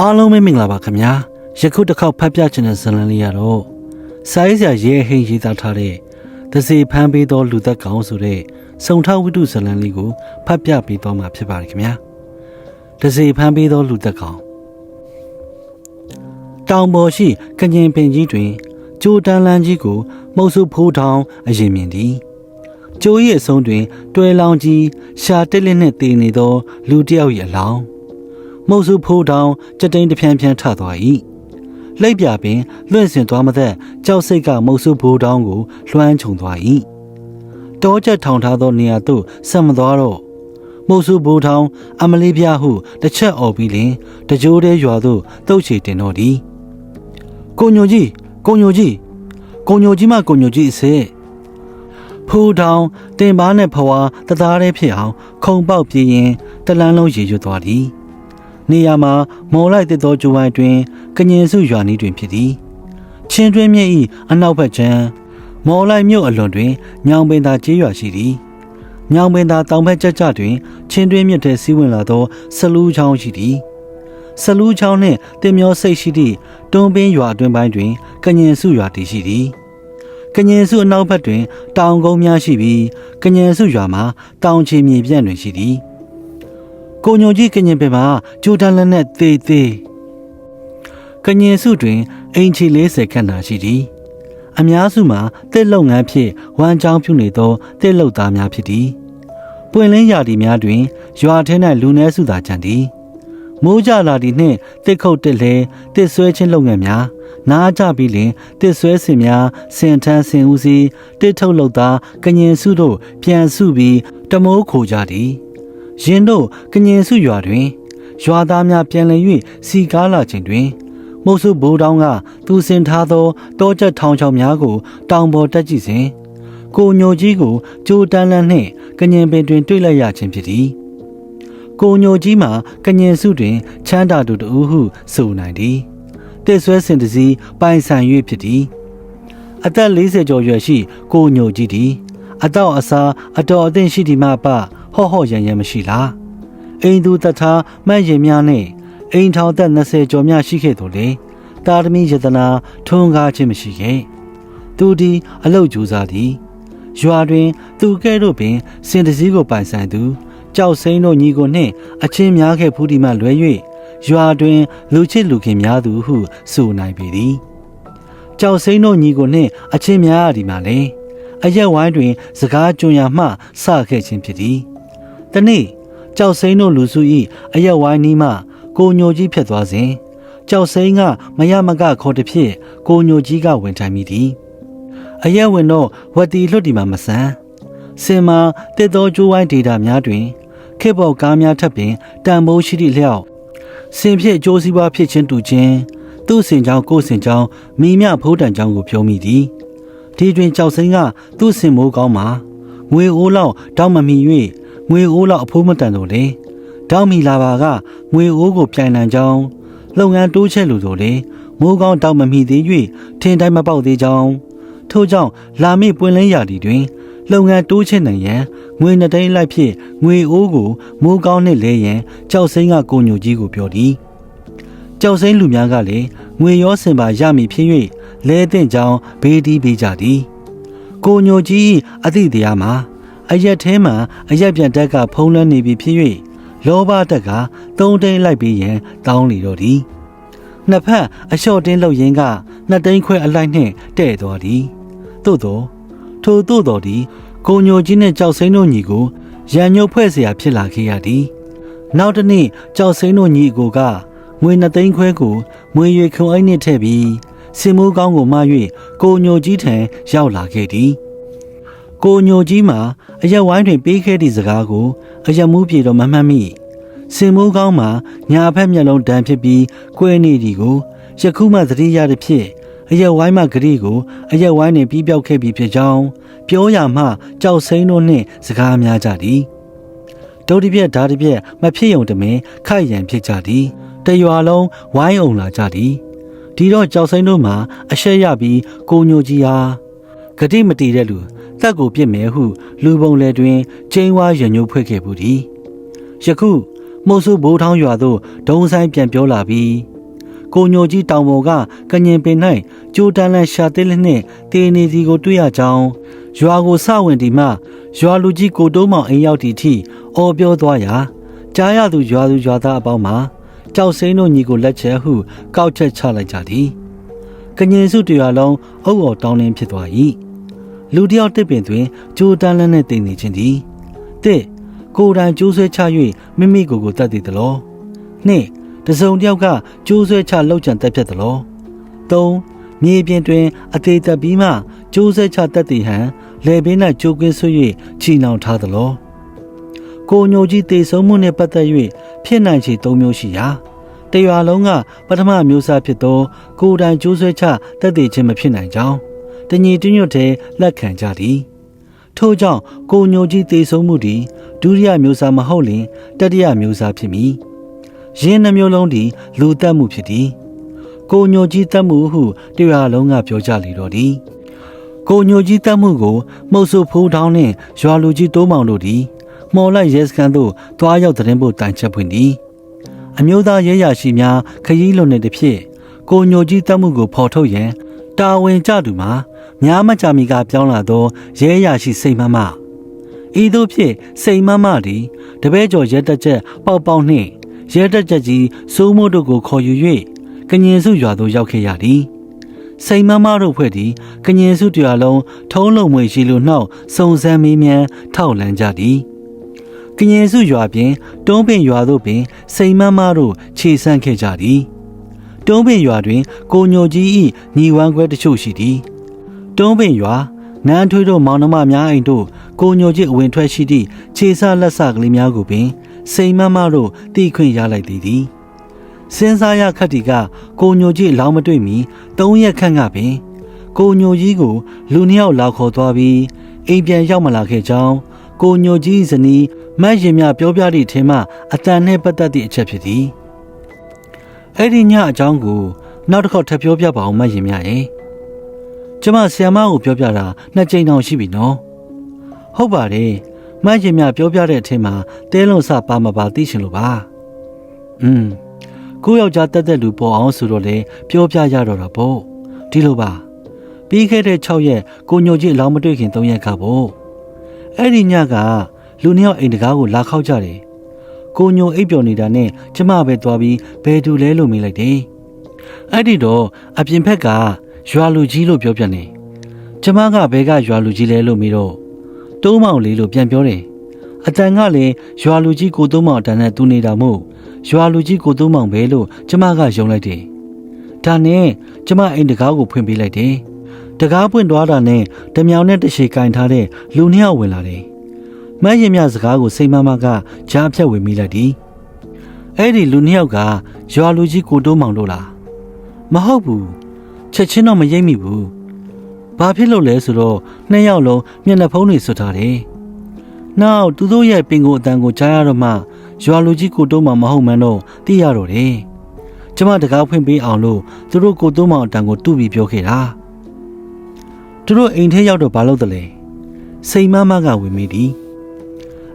အားလုံးပဲမင်္ဂလာပါခင်ဗျာယခုတစ်ခေါက်ဖတ်ပြချင်တဲ့ဇာတ်လမ်းလေးရတော့စာရေးဆရာရဲဟိန်ရေးသားထားတဲ့တစေဖမ်းပေးသောလူသက်ကောင်ဆိုတဲ့စုံထဝိတုဇာတ်လမ်းလေးကိုဖတ်ပြပေးသွားမှာဖြစ်ပါတယ်ခင်ဗျာတစေဖမ်းပေးသောလူသက်ကောင်တောင်ပေါ်ရှိကညင်ပင်ကြီးတွင်ကြိုးတန်းလန်းကြီးကိုမှုတ်ဆုဖိုးထောင်အရင်မြင်သည်ကျိုး၏အဆုံးတွင် တွဲလောင်ကြီးရှာတက်လက်နှင့်တည်နေသော လူတစ်ယောက်၏အလောင်း မုတ်စုဖိုးတောင်ကြက်တိန်တစ်ဖြန်းဖြန်းထသွား၏လှိပ်ပြပင်လွင့်စင်သွားမသက်ကြောက်စိတ်ကမုတ်စုဖိုးတောင်ကိုလွှမ်းခြုံသွား၏တောချက်ထောင်ထားသောနေရာသို့ဆက်မသွားတော့မုတ်စုဖိုးတောင်အမလေးပြဟုတစ်ချက်អော်ပြီးလင်တကြိုးတဲ့ရွာသို့တုတ်ချီတင်တော့သည်ကိုညိုကြီးကိုညိုကြီးကိုညိုကြီးမကိုညိုကြီးအစ်စ်ဖိုးတောင်တင်ပါနဲ့ဖွာတသားတည်းဖြစ်အောင်ခုံပေါက်ပြေးရင်တလန်းလုံးရေရွတ်သွားသည် နေရာမှာမော်လိုက်တဲ့သောကျိုးဝိုင်းတွင်ကညင်စုရွာနီးတွင်ဖြစ်သည်ချင်းတွင်းမြစ်၏အနောက်ဘက်ခြမ်းမော်လိုက်မြို့အလွန်တွင်ညောင်ပင်သာကျေးရွာရှိသည်ညောင်ပင်သာတောင်ဘက်ကျကျတွင်ချင်းတွင်းမြစ်ထဲစီးဝင်လာသောဆလူးချောင်းရှိသည်ဆလူးချောင်းနှင့်တင်မျောစိတ်ရှိသည့်တွန်းပင်းရွာအတွင်းပိုင်းတွင်ကညင်စုရွာတည်ရှိသည်ကညင်စုအနောက်ဘက်တွင် တောင်ကုန်းများရှိပြီးကညင်စုရွာမှာတောင်ချီမြေပြန့်တွင်ရှိသည် ကိုညိုကြီးကညင်ပင်မှာဂျိုတန်လက်နဲ့သေးသေးကညင်စုတွင်အင်ချီ40ခန့်သာရှိသည်အများစုမှာတစ်လုပ်ငန်းဖြင့်ဝမ်းကြောင်းပြုနေသောတစ်လုပ်သားများဖြစ်သည်ပွင့်လင်းရာသီများတွင် ရွာထဲ၌လူနည်းစုသာကျန်သည်မိုးကြလာသည့်နှင့်တစ်ခုတ်တစ်လဲတစ်ဆွဲခြင်းလုပ်ငန်းများနားကြပြီးလင်တစ်ဆွဲစင်များစင်ထန်းစင်ဦးစီးတစ်ထုတ်လုပ်သားကညင်စုတို့ပြန်စုပြီးတမိုးခိုကြသည် ယင်းတို့ကညင်စုရွာတွင်ရွာသားများပြန်လည်၍စီကားလာခြင်းတွင်မုတ်ဆုဘိုးတောင်းကသူစင်ထားသောတောချက်ထောင်ချောင်များကိုတောင်ပေါ်တက်ကြည့်စဉ်ကိုညိုကြီးကိုကြိုးတန်းလန်းနှင့်ကညင်ပင်တွင်တွေ့လိုက်ရခြင်းဖြစ်သည်ကိုညိုကြီးမှာကညင်စုတွင်ချမ်းသာသူတဦးဟုဆိုနိုင်သည်တစ်ဆွဲစင်တစည်းပိုင်ဆိုင်၍ဖြစ်သည်အသက်40ကျော်ရွယ်ရှိကိုညိုကြီးသည်အတော့အစားအတော်အသင့်ရှိသည်မှပ ဟော့ဟော့ရန်ရန်မရှိလားအိမ်သူတထားမှတ်ရင်များနဲ့အိမ်ထောင်သက်20ကျော်များရှိခဲ့တော်လေတာသမီယတနာထွန်းကားခြင်းမရှိခဲ့သူဒီအလုတ်ကြိုးစားသည်ရွာတွင် သူကဲ့သို့ပင်စင်တစည်းကိုပိုင်ဆိုင်သူကြောက်စိမ့်တို့ညီကိုနှင့်အချင်းများခဲ့ဖူးဒီမှလွဲ၍ရွာတွင် လူချစ်လူခင်များသူဟုဆိုနိုင်ပေသည်ကြောက်စိမ့်တို့ညီကိုနှင့်အချင်းများရဒီမှလည်းအရက်ဝိုင်းတွင် စကားကြွညာမှစခဲ့ခြင်းဖြစ်သည်။ တနေ့ကြောက်စိမ့်တို့လူစု၏အရက်ဝိုင်းနီးမှကိုညိုကြီးဖြတ်သွားစဉ်ကြောက်စိမ့်ကမရမကခေါ်တစ်ဖြစ်ကိုညိုကြီးကဝင်ထိုင်မိသည်။အရက်ဝင်တော့ဝက်တီလွတ်တီမှာမဆန်းစင်မာတစ်တော်ကျိုးဝိုင်းဒေတာများတွင်ခေတ်ပေါ်ကားများထပ်ပင်တန်ဖိုးရှိသည့်လျောက်စင်ဖြစ်အကျိုးစီးပွားဖြစ်ခြင်းတူခြင်းသူ့စင်ကြောင်းကိုယ်စင်ကြောင်းမိမြဖိုးတန်ကြောင်းကိုပြောမိသည်။ဒီတွင်ကြောက်စိမ့်ကသူ့စင်မိုးကောင်းမှာငွေအိုးလောက်တောင်းမမီ၍ ငွေအိုးလောက်အဖိုးမတန်တော့လေတောင်းမီလာပါကငွေအိုးကိုပြိုင်နံကြောင်းလုပ်ငန်းတိုးချဲ့လို့ဆိုလေမိုးကောင်းတောင်းမမီသေး၍ထင်တိုင်းမပေါက်သေးကြောင်းထို့ကြောင့်လာမည့်ပွင့်လင်းရာသီတွင်လုပ်ငန်းတိုးချဲ့နိုင်ရန်ငွေနှစ်သိန်းလိုက်ဖြင့်ငွေအိုးကိုမိုးကောင်းနှင့်လဲရန်ကြောက်စိမ့်ကကိုညိုကြီးကိုပြောသည်ကြောက်စိမ့်လူများကလည်းငွေရောစင်ပါရမည်ဖြစ်၍လဲတဲ့ကြောင်းဘေးတီးပေးကြသည်ကိုညိုကြီးအသည့်တရားမှာ အရက်ထဲမှာအရက်ပြန်တက်ကဖုံးလွှမ်းနေပြီဖြစ်၍လောဘတက်ကသုံးတိန်လိုက်ပြီးရန်တောင်းလီတော့သည်နှစ်ဖက်အလျှော့တင်းလှုပ်ရင်းကနှစ်တိန်ခွဲအလိုက်နှင့်တဲ့သွားသည်သို့သောထိုသို့တော်သည်ကိုညိုကြီးနှင့်ကြောက်စိမ့်တို့ညီကိုရန်ညှို့ဖွဲ့เสียဖြစ်လာခဲ့ရသည်နောက်တစ်နေ့ကြောက်စိမ့်တို့ညီကိုကငွေနှစ်သိန်းခွဲကိုမွေရွေခုံအိတ်နှင့်ထည့်ပြီးစင်မိုးကောင်းကိုမ၍ကိုညိုကြီးထံရောက်လာခဲ့သည် ကိုညိုကြီးမှာအရက်ဝိုင်းတွင်ပေးခဲ့သည့်စကားကိုအရက်မှုပြေတော့မမှတ်မိစင်မိုးကောင်းမှာညာဖက်မျက်လုံးတန်းဖြစ်ပြီးကွဲနေသည်ကိုယခုမှသတိရသည်ဖြစ်အရက်ဝိုင်းမှဂရီကိုအရက်ဝိုင်းနှင့်ပြီးပြောက်ခဲ့ပြီးဖြစ်ကြောင်းပြောရမှကြောက်စိမ့်တို့နှင့်စကားများကြသည်ဒုတိပြက်ဓာတိပြက်မဖြစ်ယုံတမင်ခိုက်ရန်ဖြစ်ကြသည်တရွာလုံးဝိုင်းအောင်လာကြသည်ဒီတော့ကြောက်စိမ့်တို့မှာအရှက်ရပြီးကိုညိုကြီးဟာဂတိမတီတဲ့လူ တက်ကိုပြစ်မယ်ဟု လူပုံလေတွင်ကျင်းဝါရညှိုးဖွဲ့ခဲ့ဘူးသည်ယခုမုတ်ဆုဘိုးထောင်းရွာသို့ဒုံဆိုင်ပြန်ပြောလာပြီးကိုညိုကြီးတောင်ပေါ်ကကညင်ပင်၌ကြိုးတန်းလန့်ရှာသေးလက်နှင့်တေနေစီကိုတွေ့ရကြောင်းရွာကိုစဝင်ဒီမှရွာလူကြီးကိုတိုးမောင်အိမ်ရောက်သည့်အထိအော်ပြောသွားရာကြားရသူရွာသူရွာသားအပေါင်းမှာကြောက်စိမ့်တို့ညီကိုလက်ချက်ဟု ကောက်ချက်ချလိုက်ကြသည်ကညင်စုတရွာလုံးအုပ်အော်တောင်းလင်းဖြစ်သွား၏ လူတယောက်တစ်ပင်တွင်ကြိုးတန်းလန့်နှင့်တေနေခြင်းသည်တစ်ကိုယ်တိုင်ကျိုးဆွဲချ၍မိမိကိုယ်ကိုတတ်သည်တလောနှစ်တစုံတစ်ယောက်ကကျိုးဆွဲချလောက်ချံတက်ဖြတ်သလောသုံးမြေပြင်တွင် အသေးသက်ပြီးမှကျိုးဆွဲချတက်သည်ဟန်လေပင်၌ကြိုးကွင်းဆွ၍ချီနှောင်ထားသလောကိုညိုကြီးတေဆုံးမှုနှင့်ပတ်သက်၍ဖြစ်နိုင်ခြေ၃မျိုးရှိရာတရွာလုံးကပထမမျိုးစားဖြစ်သောကိုယ်တိုင်ကျိုးဆွဲချတက်တည်ခြင်းမဖြစ်နိုင်ကြောင်း တညီတညွတ်တဲ့လက်ခံကြသည်ထို့ကြောင့်ကိုညိုကြီးတေဆုံးမှုသည်ဒုတိယမျိုးစားမဟုတ်လျင်တတိယမျိုးစားဖြစ်မည်ယင်းနှမျိုးလုံးသည်လူတက်မှုဖြစ်သည်ကိုညိုကြီးတက်မှုဟုတရွာလုံးကပြောကြလေတော့သည်ကိုညိုကြီးတက်မှုကိုမှုတ်ဆုဖိုးထောင်းနှင့်ရွာလူကြီးတိုးမောင်တို့သည်မော်လိုက်ရဲစခန်းသို့တွားရောက်တဲ့ဖို့တိုင်ချက်ဖွင့်သည်အမျိုးသားရဲရရှိများခရီးလွန်နေသည်ဖြင့်ကိုညိုကြီးတက်မှုကိုဖော်ထုတ်ရန် တာဝန်ကျသူမှာများမကြမီကပြောင်းလာသောရဲရရှိစိတ်မမဤသို့ဖြင့်စိတ်မမသည်တပည့်ကျော်ရဲတက်ချက်ပေါက်ပေါက်နှင့်ရဲတက်ချက်ကြီးစိုးမိုးတို့ကိုခေါ်ယူ၍ကညင်စုရွာသို့ရောက်ခဲ့ရသည်စိန်မမတို့ဖွဲ့သည်ကညင်စုတရားလုံးထုံးလုံးမွေရှိလိုနှောက်စုံစမ်းမေးမြန်းထောက်လန်းကြသည်ကညင်စုရွာပြင်တုံးပင်ရွာတို့ပင်စိန်မမတို့ခြေဆန့်ခဲ့ကြသည် တုံးပင်ရွာတွင် ကိုညိုကြီး၏ညီဝမ်းခွဲတချို့ရှိသည်တုံးပင်ရွာနန်းထွေးတို့မောင်နှမများအိမ်တို့ကိုညိုကြီးအဝင်ထွက်ရှိသည့်ခြေဆလက်ဆကလေးများကိုပင် စိန်မမတို့တိခွင့်ရလိုက်သည်သည်စဉ်းစားရခတ်တီကကိုညိုကြီးလောင်းမတွေ့မီ၃ရက်ခန့်ကပင် ကိုညိုကြီးကို လူနှစ်ယောက်လာခေါ်သွားပြီးအိမ်ပြန်ရောက်မလာခဲ့ကြောင်းကိုညိုကြီးဇနီးမတ်ရင်မြပြောပြသည့်အထင်မှအတန်နှင့်ပတ်သက်သည့်အချက်ဖြစ်သည် အဲ့ဒီညအကြောင်းကိုနောက်တစ်ခေါက်ထပ်ပြောပြပါအောင်မတ်ရင်မြရဲ့ကျမဆီယမကိုပြောပြတာနှစ်ကြိမ်တောင်ရှိပြီနော်ဟုတ်ပါတယ်မတ်ရင်မြပြောပြတဲ့အထင်မှာတဲလုံးစပါမပါသိချင်လို့ပါอืมကိုယောက်ျားတက်တက်လူပေါ်အောင်ဆိုတော့လေပြောပြရတော့တာပေါ့ဒီလိုပါပြီးခဲ့တဲ့6ရက်ကိုညိုကြီးအလောင်းမတွေ့ခင်3ရက်ကပေါ့အဲ့ဒီညကလူနှစ်ယောက်အိမ်တကားကိုလာခောက်ကြတယ် ကိုညိုအိပ်ပျော်နေတာနဲ့ကျမပဲသွားပြီးဘယ်သူလဲလို့မေးလိုက်တယ်အဲ့ဒီတော့အပြင်ဘက်ကရွာလူကြီးလို့ပြောပြနေကျမကဘဲကရွာလူကြီးလဲလို့မေးတော့တိုးမောင်လေးလို့ပြန်ပြောတယ်အတန်ကလည်းရွာလူကြီးကိုသုံးမောင်အတန်နဲ့တူနေတာမို့ရွာလူကြီးကိုသုံးမောင်ပဲလို့ကျမကယုံလိုက်တယ်ဒါနဲ့ကျမအိမ်တကားကိုဖွင့်ပေးလိုက်တယ်တကားပွင့်သွားတာနဲ့တမြောင်နဲ့တရှည်ကင်ထားတဲ့လူနှစ်ယောက်ဝင်လာတယ် မန်းရင်မြစကားကိုစိတ်မမကကြားဖြတ်ဝင်မိလိုက်သည်အဲ့ဒီလူနှစ်ယောက်ကရွာလူကြီးကိုတိုးမောင်တို့လားမဟုတ်ဘူးချက်ချင်းတော့မရိပ်မိဘူးဘာဖြစ်လို့လဲဆိုတော့နှစ်ယောက်လုံးမျက်နှာဖုံးတွေဆွတ်ထားတယ်နောက်သူတို့ရဲ့ပင်ကိုအတန်ကိုကြားရတော့မှရွာလူကြီးကိုတိုးမောင်မဟုတ်မှန်းတော့သိရတော့တယ်ကျမတကားဖွင့်ပေးအောင်လို့သူတို့ကိုတိုးမောင်အတန်ကိုတူပြီးပြောခဲ့တာသူတို့အိမ်ထဲရောက်တော့ဘာလုပ်တယ်လဲစိန်မမကဝင်မိသည်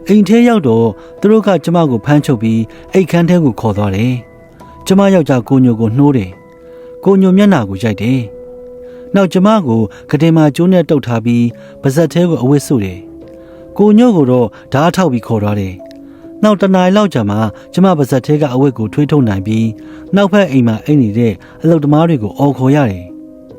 အိမ်ထဲရောက်တော့သူတို့ကကျမကိုဖမ်းချုပ်ပြီးအိတ်ခမ်းထဲကိုခေါ်သွားတယ်။ကျမယောက်ျားကိုညိုကိုနှိုးတယ်။ကိုညိုမျက်နှာကိုရိုက်တယ်။နောက်ကျမကိုကတင်မာကျိုးနဲ့တုတ်ထားပြီးပါဇက်ထဲကိုအဝတ်ဆုပ်တယ်။ကိုညိုကိုတော့ဓာတ်ထောက်ပြီးခေါ်သွားတယ်။နောက်တနင်္လာလောက်ကြာမှကျမပါဇက်ထဲကအဝတ်ကိုထွေးထုတ်နိုင်ပြီးနောက်ဖက်အိမ်မှာအိမ်နေတဲ့အလုတ်သမားတွေကိုအော်ခေါ်ရတယ်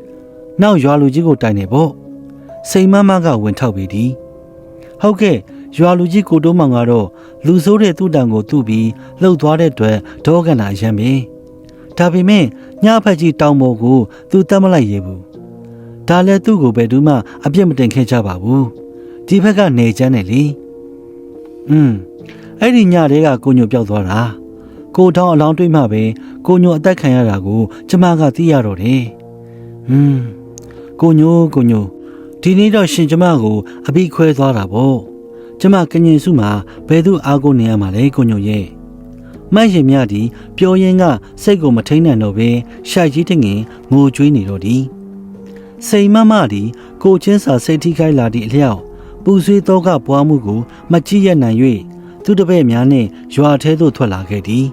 ။နောက်ရွာလူကြီးကိုတိုင်နေပေါ့။စိန်မမကဝင်ထောက်ပြီးဒီ။ဟုတ်ကဲ့ ရွာလူကြီးကိုတိုးမောင်ကတော့လူဆိုးတဲ့သူ့တန်ကိုသူ့ပြီးလှုပ်သွားတဲ့အတွက်ဒေါကနာရမ်းပြီဒါပေမဲ့ညဖက်ကြီးတောင်ပေါ်ကိုသူတတ်မလိုက်ရဘူးဒါလည်းသူ့ကိုဘယ်သူမှအပြစ်မတင်ခဲ့ကြပါဘူးဒီဘက်ကနေချမ်းတယ်လေอืมအဲ့ဒီညတဲကကိုညိုပြောက်သွားတာကိုထောင်းအလောင်းတွေးမှပဲကိုညိုအသက်ခံရတာကို ကျမကသိရတော့တယ်อืมကိုညိုကိုညိုဒီနေ့တော့ရှင်ကျမကို အပိခွဲသွားတာပေါ့ ကျမကငင်စုမှာဘယ်သူအားကိုနေရမှာလဲကိုညိုရဲ့မတ်ရင်မြဒီပျော်ရင်ကစိတ်ကိုမထိန်နိုင်တော့ပဲရှာကြီးတငင်ငိုကြွေးနေတော့ဒီစိန်မမဒီကိုချင်းစာစိတ်ထိခိုက်လာသည့်အလျောက်ပူဆွေးတော့ကပွားမှုကိုမကြည့်ရနိုင်၍သူတပည့်များနှင့်ရွာထဲသို့ထွက်လာခဲ့သည်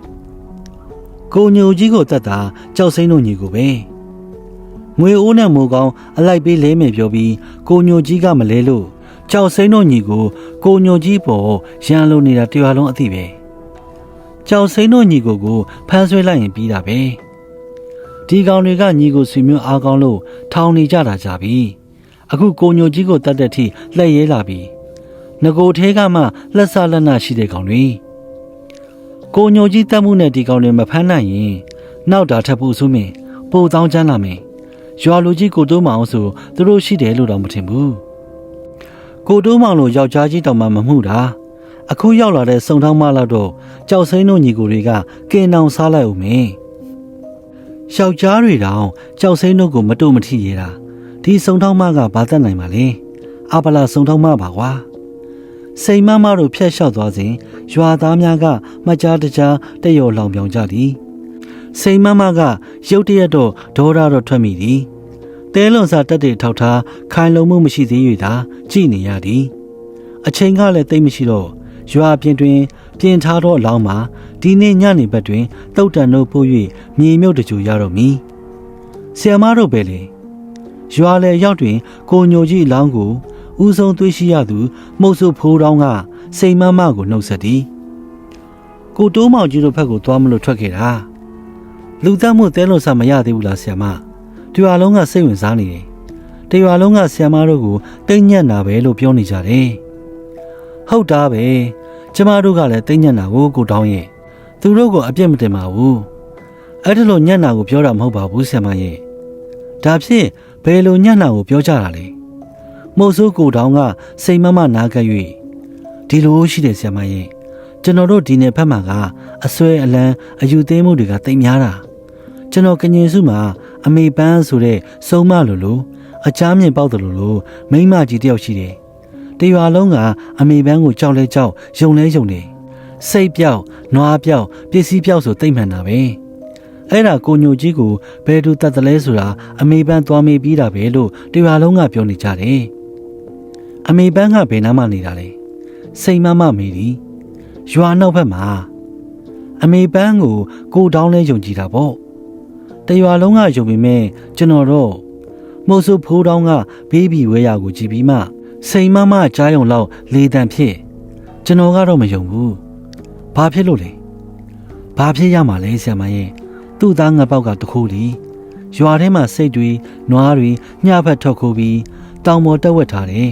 ကိုညိုကြီးကိုတတ်တာကြောက်စိမ့်တို့ညီကိုပဲငွေအိုးနဲ့မိုးကောင်းအလိုက်ပေးလဲမယ်ပြောပြီးကိုညိုကြီးကမလဲလို့ ကြောက်စိမ့်တို့ညီကိုကိုညိုကြီးပေါ်ရန်လိုနေတာတရွာလုံးအသိပဲကြောက်စိမ့်တို့ညီကိုကိုဖမ်းဆွဲလိုက်ရင်ပြီးတာပဲဒီကောင်တွေကညီကိုဆွေမျိုးအားကောင်းလို့ထောင်နေကြတာကြပြီအခုကိုညိုကြီးကိုတတ်တဲ့ထိလှည့်ရဲလာပြီငကိုထဲကမှလက်ဆလက်နရှိတဲ့ကောင်တွေကိုညိုကြီးတက်မှုနဲ့ဒီကောင်တွေမဖမ်းနိုင်ရင်နောက်တာထပ်ဖို့ဆိုမင်းပိုတောင်းချမ်းလာမယ်ရွာလူကြီးကိုတိုးမောင်ဆိုသူတို့ရှိတယ်လို့တော့မထင်ဘူး ကိုတိုးမောင်လိုယောက်ျားကြီးတောင်မှမမှုတာအခုရောက်လာတဲ့စုံထောင်းမလောက်တော့ကြောက်စိမ့်တို့ညီကိုတွေကကင်တောင်စားလိုက်ဦးမယ်ယောက်ျားတွေတောင်ကြောက်စိမ့်တို့ကိုမတို့မထီရတာဒီစုံထောင်းမကဘာတတ်နိုင်ပါလဲအပလာစုံထောင်းမပါကွာစိန်မမတို့ဖျက်လျှောက်သွားစဉ်ရွာသားများကမကြားတကြားတက်ရော်လောင်ပြောင်ကြသည်စိန်မမကရုတ်တရက်တော့ဒေါရတော့ထွက်မိသည် တဲလွန်စာတက်တဲ့ထောက်ထားခိုင်လုံမှုမရှိသေး၍သာကြည်နေရသည်အချိန်ကလည်းတိတ်မရှိတော့ရွာပြင်တွင် ပြင်ထားသောအလောင်းမှာဒီနေ့ညနေဘက်တွင်တုတ်တန်တို့ပို့၍မြေမြုပ်တကြူရတော့မည်ဆီယမတို့ပဲလေရွာလေရောက်တွင် ကိုညိုကြီးအလောင်းကိုဦးဆုံးသွေးရှိရသူမှုတ်ဆုပ်ဖိုးတောင်းကစိန်မမကိုနှုတ်ဆက်သည်ကိုတိုးမောင်ကြီးတို့ဘက်ကိုသွားမလို့ထွက်ခဲ့တာလူသားမှုတဲလို့စမရသေးဘူးလားဆရာမ တရွာလုံးကစိတ်ဝင်စားနေတယ်တရွာလုံးကဆရာမတို့ကိုတိတ်ညက်နာပဲလို့ပြောနေကြတယ်ဟုတ်တာပဲကျမတို့ကလည်းတိတ်ညက်နာကိုကိုတောင်းရဲ့သူတို့ကိုအပြစ်မတင်ပါဘူးအဲ့ဒါလို့ညက်နာကိုပြောတာမဟုတ်ပါဘူးဆရာမရဲ့ဒါဖြင့်ဘယ်လိုညက်နာကိုပြောကြတာလဲမုတ်ဆိုးကိုတောင်ကစိတ်မမနာကပ်၍ဒီလိုရှိတယ်ဆရာမရဲ့ကျွန်တော်တို့ဒီနယ်ဘက်မှာကအစွဲအလန်းအယူသေးမှုတွေကတိတ်များတာကျွန်တော်ကငင်စုမှာ အမေပန်းဆိုတဲ့စုံမလိုလိုအချားမြင့်ပေါက်တယ်လို့လို့မိန်းမကြီးတယောက်ရှိတယ်တရွာလုံးကအမေပန်းကိုကြောက်လဲကြောက်ယုံလဲယုံတယ်စိတ်ပြောက်နွားပြောက်ပစ္စည်းပြောက်ဆိုတိတ်မှန်တာပဲအဲ့ဒါကိုညိုကြီးကိုဘယ်သူတတ်တယ်လဲဆိုတာအမေပန်းသွားမေးပြီးတာပဲလို့တရွာလုံးကပြောနေကြတယ်အမေပန်းကဘယ်နားမှနေတာလဲစိန်မမမေးသည်ရွာနောက်ဘက်မှာအမေပန်းကိုကိုတောင်းလဲယုံကြည်တာပေါ့ တရွာလုံးကယုံပေမဲ့ကျွန်တော်တော့မို့ဆိုဖိုးတောင်းကဘေးဘီဝဲရကိုကြည်ပြီးမှစိန်မမကြားယုံလောက်လေတံဖြစ်ကျွန်တော်ကတော့မယုံဘူးဘာဖြစ်လို့လဲဘာဖြစ်ရမှာလဲဆရာမရဲ့သူ့သားငပေါက်ကတခိုးလီရွာထဲမှာစိတ်တွေနွားတွေညှဖက်ထွက်ခိုးပြီးတောင်ပေါ်တက်ဝက်ထားတယ်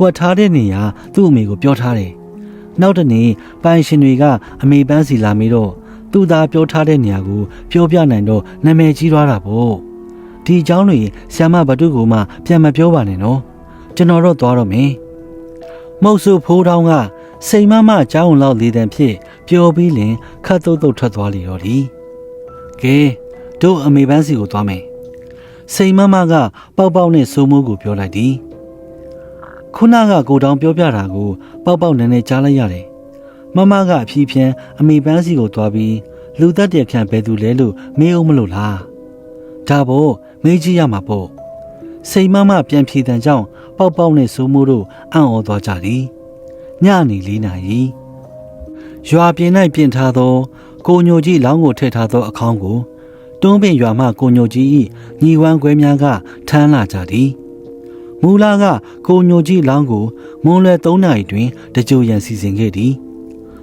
ဝတ်ထားတဲ့နေရာသူ့အမေကိုပြောထားတယ်။နောက်တနေ့ပိုင်ရှင်တွေကအမေပန်းစီလာမေးတော့ သူ့သားပြောထားတဲ့နေရာကိုပြောပြနိုင်တော့နာမည်ကြီးသွားတာပေါ့။ဒီအကြောင်းတွေဆ iam ဘတုကိုမှပြန်မပြောပါနဲ့နော်။ကျွန်တော်တော့သွားတော့မယ်။မုတ်ဆုဖိုးတောင်းကစိန်မမအကြောင်းလောက်လေးတန်ဖြစ်ပျော်ပြီးလင်ခတ်တုတ်တုတ်ထွက်သွားလေတော့ဒီ။ကဲတို့အမေပန်းစီကိုသွားမယ်။စိန်မမကပေါက်ပေါက်နဲ့စိုးမိုးကိုပြောလိုက်သည်။ခုနကကိုတောင်ပြောပြတာကိုပေါက်ပေါက်နည်းနည်းကြားလိုက်ရတယ်။ မမကအဖြီးဖြန်းအမိပန်းစီကိုသွားပြီးလူသက်တဲ့ခံဘယ်သူလဲလို့မေးအောင်မလို့လား။ဒါပေါ့မေးကြည့်ရမှာပေါ့။စိန်မမပြန်ဖြေတန်ကြောင်းပေါက်ပေါက်နဲ့စိုးမိုးတို့အံ့ဩသွားကြသည်။ညနေလေးနာရီရွာပြင်၌ပြင်ထားသော ကိုညိုကြီးလောင်းကိုထည့်ထားသောအခေါင်းကိုတွန်းပင်ရွာမှကိုညိုကြီး၏ညီဝမ်းခွဲများကထမ်းလာကြသည်။မူလာကကိုညိုကြီးလောင်းကိုမွန်လွယ်3နာရီတွင်တကြိုရန်စီစဉ်ခဲ့သည်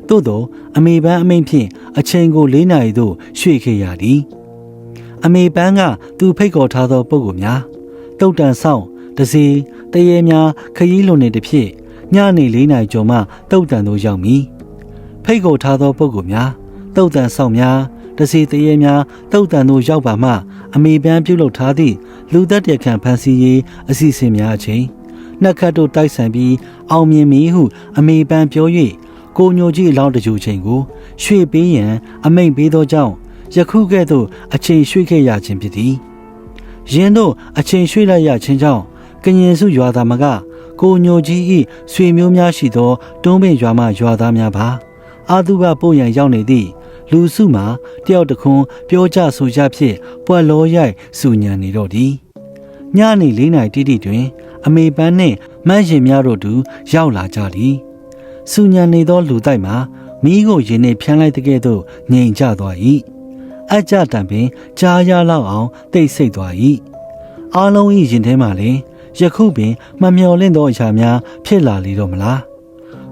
သို့သောအမေပန်းအမိန့်ဖြင့်အချိန်ကို4နာရီသို့ရွှေ့ခဲ့ရသည်အမေပန်းကသူဖိတ်ခေါ်ထားသောပုဂ္ဂိုလ်များတုတ်တန်ဆောင်တစီတရေများခရီးလွန်နေသည်ဖြင့်ညနေ4နာရီကျော်မှတုတ်တန်သို့ရောက်မည်ဖိတ်ခေါ်ထားသောပုဂ္ဂိုလ်များတုတ်တန်ဆောင်များတစီတရေများတုတ်တန်သို့ရောက်ပါမှအမေပန်းပြုလုပ်ထားသည့်လူသက်တဲ့ခံဖန်စီရေးအစီအစဉ်များအချိန်နှက်ခတ်တို့တိုက်ဆိုင်ပြီးအောင်မြင်မည်ဟုအမေပန်းပြော၍ ကိုညိုကြီးအလောင်းတကြိုချိန်ကိုရွှေ့ပေးရန်အမိန့်ပေးသောကြောင့်ယခုကဲ့သို့အချိန်ရွှေ့ခဲ့ရခြင်းဖြစ်သည်ယင်းတို့အချိန်ရွှေ့လိုက်ရခြင်းကြောင့်ကရင်စုရွာသားမကကိုညိုကြီး၏ဆွေမျိုးများရှိသောတွန်းပင်ရွာမှရွာသားများပါအာသူဘပို့ရန်ရောက်နေသည့်လူစုမှာတယောက်တခွန်းပြောကြဆိုကြဖြင့်ပွက်လောရိုက်စူညံနေတော့သည်ညနေ၄နာရီတိတိတွင် အမေပန်းနှင့်မန်းရှင်များတို့တူရောက်လာကြသည် စူညံနေသောလူတိုက်မှာမိကိုရင်နှင့်ဖြန်းလိုက်တဲ့ကဲ့သို့ငြိမ်ကျသွား၏အကြတံပင်ကြားရလောက်အောင်တိတ်ဆိတ်သွား၏အားလုံး၏ရင်ထဲမှလည်းယခုပင်မမျော်လင့်သောအရာများဖြစ်လာလေတော့မလား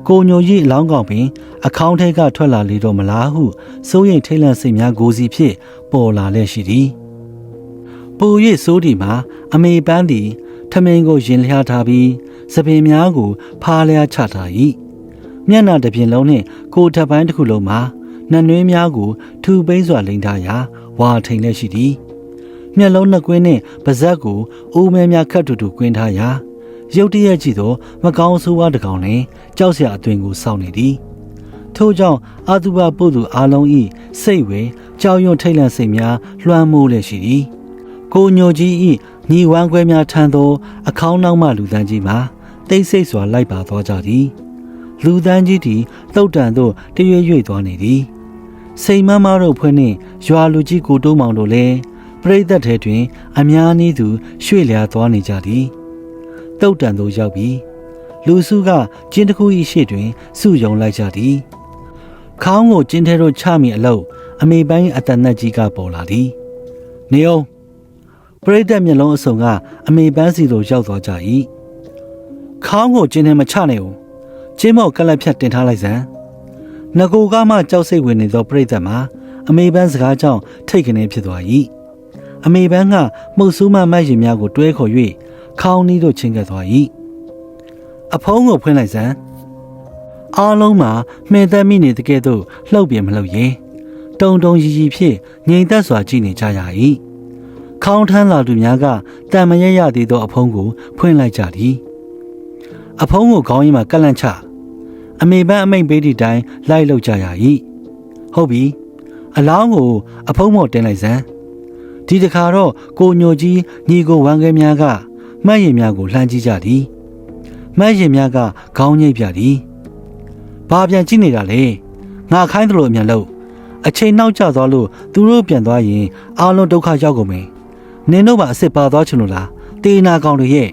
ကိုညိုကြီးအလောင်းကောင်ပင် အခေါင်းထဲကထွက်လာလေတော့မလားဟုစိုးရိမ်ထိတ်လန့်စိတ်များကိုစီဖြင့်ပေါ်လာလက်ရှိသည်ပို၍စိုးဒီမှာအမေပန်းသည်ထမင်းကိုရင်လျားထားပြီးစပင်များကိုဖားလျားချထား၏ မျက်နှာတစ်ပြင်လုံးနှင့်ကိုယ်ထပ်ပိုင်းတစ်ခုလုံးမှာနှံနှွေးများကိုထူပိန်းစွာလိမ့်ထားရာဝါထိန်လက်ရှိသည်မျက်လုံးနှစ်ကွင်းနှင့်ပါးစပ်ကိုအိုးမဲများခတ်တူတူကွင်းထားရာရုတ်တရက်ကြည့်သောမကောင်းဆိုးဝါးတစ်ကောင်နှင့်ကြောက်စရာအသွင်ကိုစောင့်နေသည်ထို့ကြောင့်အာတုဘပုတ်သူအားလုံး၏စိတ်ဝေကြောက်ရွံ့ထိတ်လန့်စိတ်များလွှမ်းမိုးလက်ရှိသည်ကိုညိုကြီး၏ညီဝမ်းခွဲများထမ်းသော အခေါင်းနောက်မှလူတန်းကြီးမှာတိတ်ဆိတ်စွာလိုက်ပါသွားကြသည် လူတန်းကြီးသည်တုတ်တန်သို့တရွေ့ရွေ့သွားနေသည်စိန်မမတို့ဖွဲ့နှင့်ရွာလူကြီးကိုတိုးမောင်တို့လည်းပရိသတ်ထဲတွင် အများနည်းသူရွှေ့လျားသွားနေကြသည်တုတ်တန်သို့ရောက်ပြီးလူစုကကျင်းတစ်ခု၏ရှေ့တွင်စုယုံလိုက်ကြသည်ခေါင်းကိုကျင်းထဲသို့ချမိအလို့အမေပိုင်းအတန်နတ်ကြီးကပေါ်လာသည်နေအောင်ပရိသတ်မျက်လုံးအစုံကအမေပန်းစီလိုရောက်သွားကြ၏ခေါင်းကိုကျင်းထဲမချနိုင်ဘူး ကျင်းမောက်ကလပ်ဖြတ်တင်ထားလိုက်စမ်းငကိုကမှကြောက်စိတ်ဝင်နေသောပရိသတ်မှာအမေပန်းစကားကြောင့်ထိတ်ကနေဖြစ်သွား၏အမေပန်းကမှုတ်ဆူးမမတ်ရင်များကိုတွဲခေါ်၍ခေါင်းနီးတို့ချင်းကပ်သွား၏အဖုံးကိုဖွင့်လိုက်စမ်းအားလုံးမှာမှင်သက်မိနေတဲ့ကဲ့သို့လှုပ်ပြမလှုပ်ရင်တုံတုံရီရီဖြင့်ငြိမ်သက်စွာကြည့်နေကြရ၏ခေါင်းထမ်းလာသူများကတံမရရသေးသောအဖုံးကိုဖွင့်လိုက်ကြသည်အဖုံးကိုခေါင်းရင်းမှာကက်လန့်ချ အမေပန်းအမိန်ပေးသည့်တိုင်လိုက်လောက်ကြရ၏ဟုတ်ပြီအလောင်းကိုအဖုံးမော်တင်လိုက်စမ်းဒီတခါတော့ကိုညိုကြီးညီကိုဝမ်းခဲများကမှတ်ရင်များကိုလှမ်းကြည့်ကြသည်မှတ်ရင်များကခေါင်းညိတ်ပြသည်ဘာပြန်ကြည့်နေတာလဲငါခိုင်းတယ်လို့အမြန်လို့အချိန်နောက်ကျသွားလို့သူတို့ပြန်သွားရင်အားလုံးဒုက္ခရောက်ကုန်မယ်နင်တို့ပါအစ်စ်ပါသွားချင်လို့လားတေနာကောင်တွေရဲ့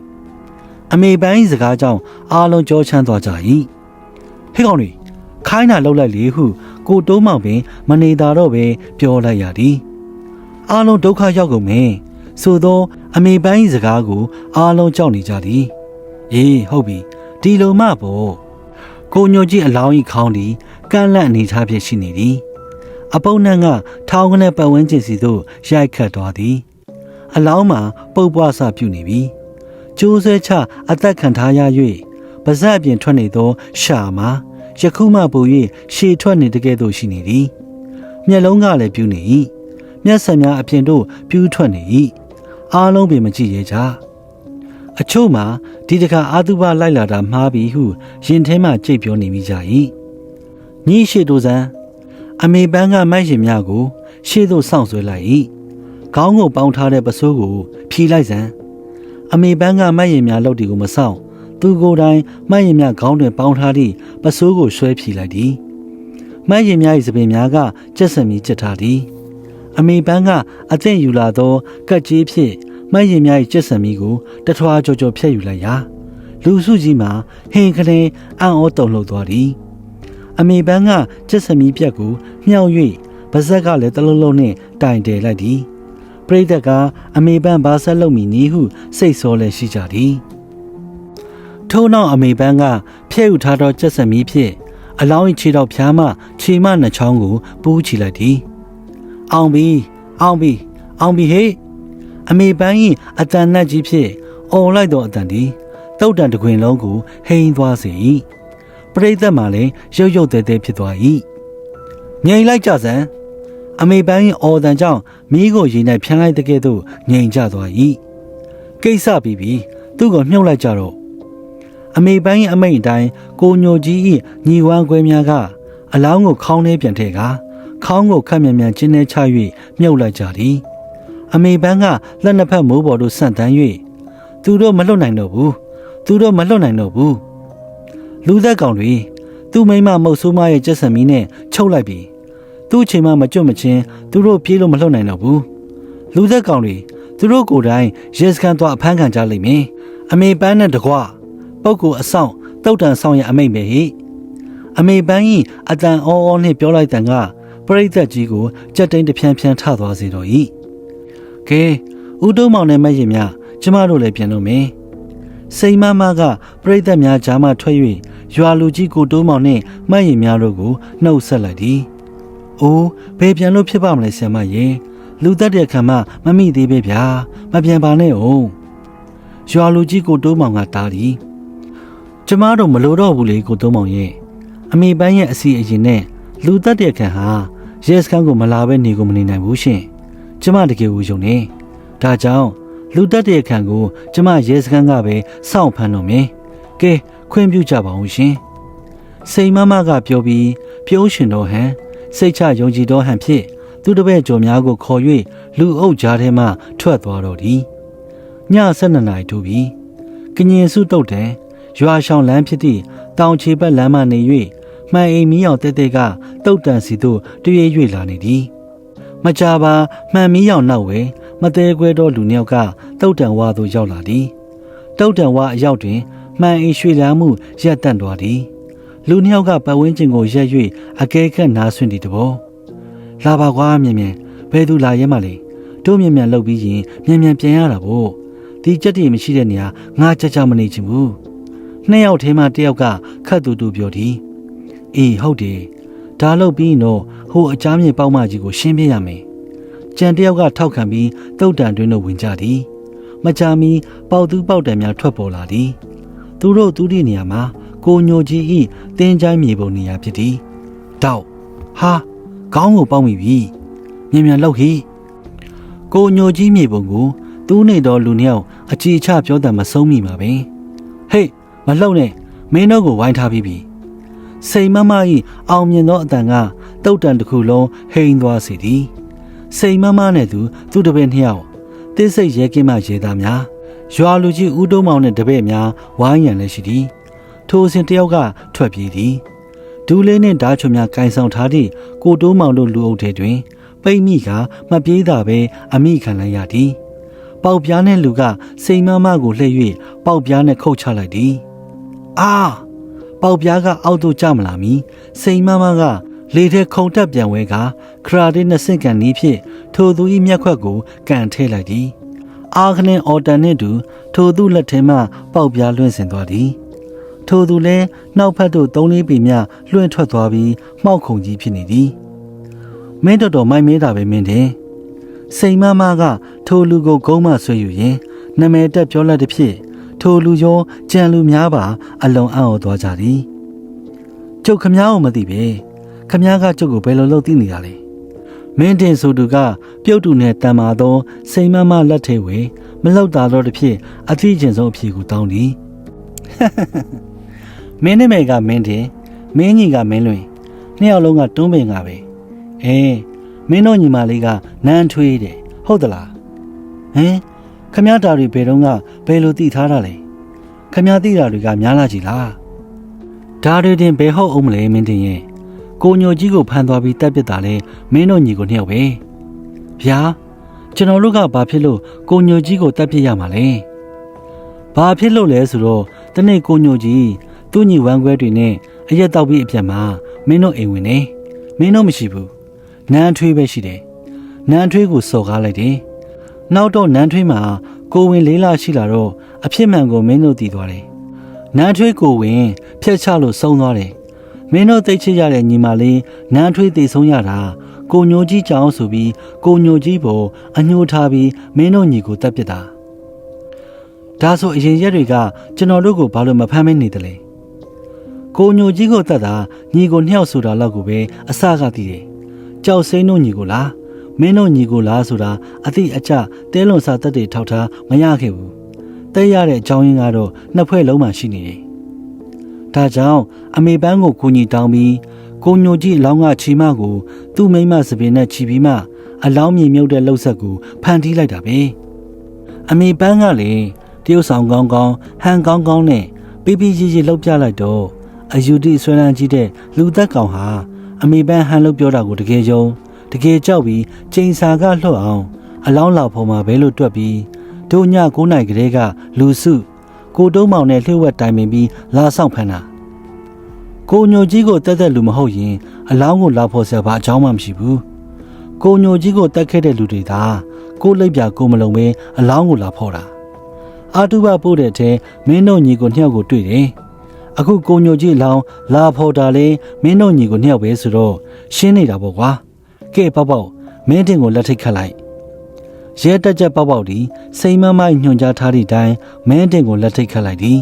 အမေပန်းစကားကြောင့်အားလုံးကြောချမ်းသွားကြ၏ ဟဲ့ကောင်တွေခိုင်းတာလှုပ်လိုက်လေဟု ကိုတိုးမောင်ပင် မနေတာတော့ပဲပြောလိုက်ရသည်အားလုံးဒုက္ခရောက်ကုန်မယ်ဆိုသော အမေပန်းစကားကို အားလုံးကြောက်နေကြသည်အေးဟုတ်ပြီဒီလိုမှပေါ့ကိုညိုကြီးအလောင်းဤခေါင်းသည်ကန့်လန့်အနေထားဖြင့်ရှိနေသည်အပုပ်နှံကထောင်းကနေပတ်ဝန်းကျင်စီသို့ရိုက်ခတ်သွားသည် အလောင်းမှာပုပ်ပွားစပြုနေပြီကျိုးဆဲချအသက်ခံထားရ၍ပါဇက်အပြင်ထွက်နေသောရှာမှာ ယခုမှပို၍ရှည်ထွက်နေတကဲ့သို့ရှိနေသည်မျက်လုံးကလည်းပြူးနေ၏မျက်စံများအပြင်တို့ပြူးထွက်နေ၏အားလုံးပင်မကြည့်ရကြအချို့မှာဒီတခါအာတုဘလိုက်လာတာမှားပြီဟုရင်ထဲမှကြိတ်ပြောနေမိကြ၏ညီရှိတို့စံအမေပန်းကမိုက်ရင်များကို ရှေ့သို့စောင့်ဆွဲလိုက်၏ခေါင်းကိုပေါင်းထားတဲ့ပစိုးကိုဖြီးလိုက်စမ်းအမေပန်းကမိုက်ရင်များလောက်တီကိုမဆောင် သူကိုယ်တိုင်မိုက်ရင်များခေါင်းတွင်ပေါင်းထားသည့်ပစိုးကိုဆွဲဖြီးလိုက်သည်မိုက်ရင်များ၏စပင်များကကျက်စံမီကျက်ထားသည်အမေပန်းကအသင့်ယူလာသောကက်ကြီးဖြင့်မိုက်ရင်များ၏ကျက်စံမီကိုတထွားကြော်ကြော်ဖျက်ယူလိုက်ရာလူစုကြီးမှာဟင်ကလေးအံ့ဩတုန်လှုပ်သွားသည်အမေပန်းကကျက်စမီပြက်ကိုမြောက်၍ပါဇက်ကလည်းတလုံးလုံးနဲ့တိုင်တယ်လိုက်သည်ပရိသတ်ကအမေပန်းဘာဆက်လုပ်မိနည်းဟုစိတ်ဆောလဲရှိကြသည် ထို့နောက်အမေပန်းကဖျက်ယူထားသောကျက်စမီဖြင့်အလောင်း၏ခြေတော်ဖျားမှခြေမနှချောင်းကိုပူးချလိုက်သည်အောင်ပြီအောင်ပြီအောင်ပြီဟေ့အမေပန်း၏အတန်နတ်ကြီးဖြင့်អော်လိုက်သောအတန်သည်တုတ်တန်တခွင်လုံးကိုဟိန်သွားစေ၏ပရိသတ်မှလည်းရုတ်ရုတ်တဲတဲဖြစ်သွား၏ငြိမ်လိုက်ကြစမ်းအမေပန်း၏အော်တန်ကြောင့်မိကိုရင်၌ဖြန်းလိုက်တဲ့ကဲ့သို့ငြိမ်ကြသွား၏ကိစ္စပြီးပြီသူ့ကိုမြှုပ်လိုက်ကြတော့ အမေပန်း၏အမိန်အတိုင်းကိုညိုကြီး၏ညီဝမ်းခွဲများကအလောင်းကိုခေါင်းထဲပြန်ထည့်ကာခေါင်းကိုခက်မြန်မြန်ကျင်းနေချ၍မြုပ်လိုက်ကြသည်အမေပန်းကလက်နှစ်ဖက်မိုးပေါ်သို့ဆန့်တန်း၍သူတို့မလွတ်နိုင်တော့ဘူးသူတို့မလွတ်နိုင်တော့ဘူးလူသက်ကောင်တွေသူ့မိမမုတ်ဆိုးမရဲ့ကြက်စံမီနဲ့ချုပ်လိုက်ပြီသူ့အချိန်မှမကြွမချင်းသူတို့ပြေးလို့မလွတ်နိုင်တော့ဘူးလူသက်ကောင်တွေသူတို့ကိုယ်တိုင်ရဲစခန်းသွားအဖမ်းခံကြလိမ့်မယ်အမေပန်းနဲ့တကွ ပုတ်ကိုအဆောင်တုတ်တန်ဆောင်ရဲ့အမိတ်ပဲဟိအမေပန်းကြီးအတန်အောအောနှင့်ပြောလိုက်တန်ကပရိသတ်ကြီးကိုကြက်တိန်တစ်ဖြန်းဖြန်းထသွားစေတော့၏ကဲဦးတုံးမောင်နဲ့မရင်မြကျမတို့လည်းပြန်လို့မယ်စိန်မမကပရိသတ်များကြားမှထွက်၍ရွာလူကြီးကိုတိုးမောင်နှင့်မရင်များတို့ကိုနှုတ်ဆက်လိုက်သည်။အိုးဘယ်ပြန်လို့ဖြစ်ပါမလဲဆရာမရေလူသက်တဲ့ခံမမမိသေးပဲဗျာမပြန်ပါနဲ့အောင်ရွာလူကြီးကိုတိုးမောင်ကတားသည် ကျမတို့မလိုတော့ဘူးလေကိုတိုးမောင်ရဲ့အမေပန်းရဲ့အစီအရင်နဲ့လူသက်တဲ့ခံဟာရဲစခန်းကိုမလာဘဲနေကိုမနေနိုင်ဘူးရှင်ကျမတကယ်ကိုယုံနေဒါကြောင့်လူတက်တဲ့ခံကို ကျမရဲစခန်းကပဲစောင့်ဖမ်းတော့မယ်ကဲခွင့်ပြုကြပါဦးရှင်စိန်မမကပြောပြီးပြုံးရှင်တော်ဟန်စိတ်ချယုံကြည်တော်ဟန်ဖြင့်သူတပည့်ကျော်များကိုခေါ်၍လူအုပ်ကြားထဲမှထွက်သွားတော့သည်ည12နာရီထိုးပြီးကညင်စုတုတ်တယ် ရွာဆောင်လမ်းဖြစ်သည့်တောင်ချေဘက်လမ်းမှနေ၍မှန်အိမ်မီးအောင်တဲတဲကတုတ်တန်စီသို့တရွေ့၍လာနေသည်မကြပါမှန်မီးအောင်နောက်ဝဲမသေးခွဲသောလူနှစ်ယောက်ကတုတ်တန်ဝါသို့ရောက်လာသည်တုတ်တန်ဝါအရောက်တွင်မှန်အိမ်ရွှေလန်းမှုရပ်တန့်သွားသည်လူနှစ်ယောက်ကပတ်ဝန်းကျင်ကိုရက်၍အကဲခတ်နားဆွင့်သည့်တဘောလာပါကွာမြင်မြင်ဘယ်သူလာရဲမလဲတို့မြင်မြန်လှုပ်ပြီးရင်မြင်မြန်ပြန်ရတာပေါ့ဒီကြက်တည်မရှိတဲ့နေရာငါကြကြမနေချင်ဘူး နှစ်ယောက်ထဲမှာတစ်ယောက်ကခတ်တူတူပြောသည်အေးဟုတ်တယ်ဒါလုပ်ပြီးရင်တော့ဟိုအချားမြေပေါက်မကြီးကိုရှင်းပြရမယ်ကြံတယောက်ကထောက်ခံပြီးတုတ်တန်တွင်းတို့ဝင်ကြသည်မချာမီပေါတူပေါတံများထွက်ပေါ်လာသည်သူတို့သူဒီနေရာမှာကိုညိုကြီးဤတင်းချိုင်းမြေပုံနေရာဖြစ်သည်တောက်ဟာခေါင်းကိုပေါက်မိပြီမြန်မြန်လှုပ်ဟိကိုညိုကြီးမြေပုံကိုသူးနေတော်လူနှစ်ယောက်အကြည်ချပြောတယ်မဆုံးမိမှာပဲဟေး မလှုပ်နဲ့မင်းတို့ကိုဝိုင်းထားပြီးပြီစိန်မမဤအောင်မြင်သောအတန်ကတုတ်တန်တစ်ခုလုံးဟိန်သွားစေသည်စိန်မမနဲ့သူသူ့တပည့်နှစ်ယောက်တိစိတ်ရဲကင်းမှရဲသားများရွာလူကြီးဦးတုံးမောင်နဲ့တပည့်များဝိုင်းရန်လည်းရှိသည်ထိုအစဉ်တယောက်ကထွက်ပြေးသည်ဒူးလေးနှင့်ဓာချုံများကင်ဆောင်ထားသည့်ကိုတိုးမောင်တို့လူအုပ်ထဲတွင် ပိတ်မိကမပြေးတာပဲအမိခံလိုက်ရသည်ပေါက်ပြားနှင့်လူကစိန်မမကိုလှည့်၍ပေါက်ပြားနှင့်ခုတ်ချလိုက်သည် အာပေါက်ပြားကအောက်သို့ကျမလာမီစိန်မမကလေထဲခုံတက်ပြန်ဝဲကခရာဒေးနှစ်ဆင့်ကန်နီးဖြင့်ထိုသူ၏မျက်ခွက်ကိုကန်ထဲလိုက်သည်အာခနင်းအော်တန်နှင့်တူထိုသူလက်ထဲမှပေါက်ပြားလွင့်စင်သွားသည်ထိုသူလည်းနောက်ဖက်သို့သုံးလေးပေမြလွင့်ထွက်သွားပြီးမှောက်ခုံကြီးဖြစ်နေသည်မင်းတော်တော်မိုက်မဲတာပဲမင်းတယ်စိန်မမကထိုလူကိုဂုံးမဆွဲယူရင်နမဲတက်ပြောလက်တစ်ဖြစ် ထိုလူရောကြံလူများပါ အလွန်အံ့ဩသွားကြသည်ကျုပ်ခမားကိုမသိပဲခမားကကျုပ်ကိုဘယ်လိုလုပ်သိနေတာလဲမင်းတင်ဆိုသူကပြုတ်တူနဲ့တန်မာသောစိန်မမလက်ထဲဝေမလောက်တာတော့တစ်ဖြစ်အသိကျင်ဆုံးအဖြေကိုတောင်းသည်မင်းနဲ့မေကမင်းတင်မင်းကြီးကမင်းလွင်နှစ်ယောက်လုံးကတွန်းပင်ကပဲအေးမင်းတို့ညီမလေးကနန်းထွေးတယ်ဟုတ်သလားဟင် ခမည်းတာတွေဘယ်တော့ကဘယ်လိုတည်ထားတာလဲခမည်းသိတာတွေကများလာကြည်လားဒါတွေတင်ဘယ်ဟုတ်အောင်မလဲမင်းတင်ရဲ့ကိုညိုကြီးကိုဖမ်းသွားပြီးတပ်ပစ်တာလဲမင်းတို့ညီကိုနှစ်ယောက်ပဲဗျာကျွန်တော်တို့ကဘာဖြစ်လို့ကိုညိုကြီးကိုတပ်ပစ်ရမှာလဲဘာဖြစ်လို့လဲဆိုတော့တနေ့ကိုညိုကြီးသူ့ညီဝမ်းခွဲတွေနဲ့အရက်တောက်ပြီးအပြတ်မှာမင်းတို့အိမ်ဝင်နေမင်းတို့မရှိဘူးနန်းထွေးပဲရှိတယ်နန်းထွေးကိုစော်ကားလိုက်တယ် နောက်တော့နန်းထွေးမှာကိုဝင်လေးလာရှိလာတော့အဖြစ်မှန်ကိုမင်းတို့သိသွားတယ်နန်းထွေးကိုဝင်ဖျက်ချလို့ဆုံးသွားတယ်မင်းတို့သိချစ်ရတဲ့ညီမလေးနန်းထွေးတည်ဆုံးရတာကိုညိုကြီးကြောင်ဆိုပြီးကိုညိုကြီးပေါ်အညှိုးထားပြီးမင်းတို့ညီကိုတပ်ပစ်တာဒါဆိုအရင်ရက်တွေကကျွန်တော်တို့ကိုဘာလို့မဖမ်းမနေတယ်လဲကိုညိုကြီးကိုတတ်တာညီကိုနှစ်ယောက်ဆိုတာလောက်ကိုပဲအစကသိတယ်ကြောက်စိမ့်တို့ညီကိုလား မင်းတို့ညီကိုလားဆိုတာအတိအကျတဲလွန်စာတက်တွေထောက်ထားမရခဲ့ဘူးတဲရတဲ့အကြောင်းရင်းကတော့နှစ်ဖွဲ့လုံးမှရှိနေတယ်ဒါကြောင့်အမေပန်းကိုကိုညီတောင်းပြီးကိုညိုကြီးအလောင်းကချီမကို သူ့မိမစပင်နဲ့ချီပြီးမှအလောင်းမြေမြုပ်တဲ့လှုပ်ဆက်ကိုဖန်တီးလိုက်တာပဲအမေပန်းကလေတရုတ်ဆောင်ကောင်းကောင်းဟန်ကောင်းကောင်းနဲ့ပြပြကြီးကြီးလှုပ်ပြလိုက်တော့အယူတီဆွဲလန်းကြီးတဲ့လူသက်ကောင်ဟာအမေပန်းဟန်လို့ပြောတာကိုတကယ်ယုံ တကယ်ကြောက်ပြီးချိန်စာကလွတ်အောင် အလောင်းလောက်ဖို့မှာဘဲလို့တွက်ပြီးတို့ည9နိုင်ကလေးကလူစုကိုတုံးမောင်နဲ့လှည့်ဝက်တိုင်ပင်ပြီးလာဆောင်ဖမ်းတာကိုညိုကြီးကိုတက်တက်လူမဟုတ်ရင်အလောင်းကိုလာဖို့ဆရာဘာအကြောင်းမှမရှိဘူးကိုညိုကြီးကိုတက်ခဲ့တဲ့လူတွေသာကိုလိပ်ပြကိုမလုံပဲအလောင်းကိုလာဖို့တာအာတုဘပို့တဲ့အထဲမင်းတို့ညီကိုနှစ်ယောက်ကိုတွေ့တယ်အခုကိုညိုကြီးအလောင်းလာဖို့တာလေမင်းတို့ညီကိုနှစ်ယောက်ပဲဆိုတော့ရှင်းနေတာပေါ့ကွာ ကဲပေါ့ပေါ့မင်းတင်ကိုလက်ထိတ်ခတ်လိုက်ရဲတက်ချက်ပေါ့ပေါ့ဒီစိန်မမိုက်ညွှန်ကြားထားသည့်အတိုင်းမင်းတင်ကိုလက်ထိတ်ခတ်လိုက်သည်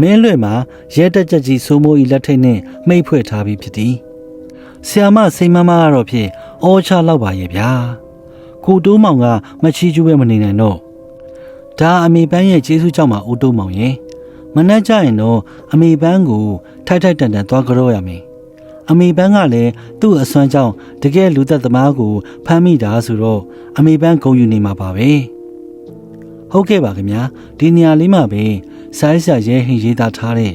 မင်းလွဲ့မှာရဲတက်ချက်ကြီးစိုးမိုးဤလက်ထိတ်နဲ့မှိတ်ဖွဲ့ထားပြီးဖြစ်သည်။ဆီယာမစိန်မမကတော့ဖြင့်အောချလောက်ပါရဲ့ဗျာ။ကိုတိုးမောင်ကမချီကျူးပဲမနေနိုင်တော့။ဒါအမေပန်းရဲ့ကျေးဇူးကြောင့်မှဦးတိုးမောင်ရဲ့မနှက်ကြရင်တော့အမေပန်းကိုထိုက်ထိုက်တန်တန်သွားကြောရမယ်။ အမေပန်းကလည်းသူ့အစွမ်းကြောင့်တကယ်လူသက်သမားကိုဖမ်းမိတာဆိုတော့အမေပန်းဂုံယူနေမှာပါပဲ။ဟုတ်ကဲ့ပါခင်ဗျာဒီနေရာလေးမှာပဲဆိုင်းဆရာရဲဟင်ရေးသားထားတဲ့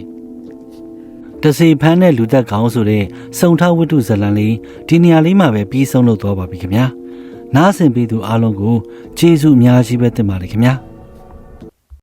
တစီဖန်းတဲ့လူသက်ကောင်းဆိုတဲ့စုံထားဝတ္ထုဇာတ်လမ်းလေးဒီနေရာလေးမှာပဲပြီးဆုံးလို့သွားပါပြီခင်ဗျာနားဆင်ပြီးသူအားလုံးကိုကျေးဇူးအများကြီးပဲတင်ပါတယ်ခင်ဗျာ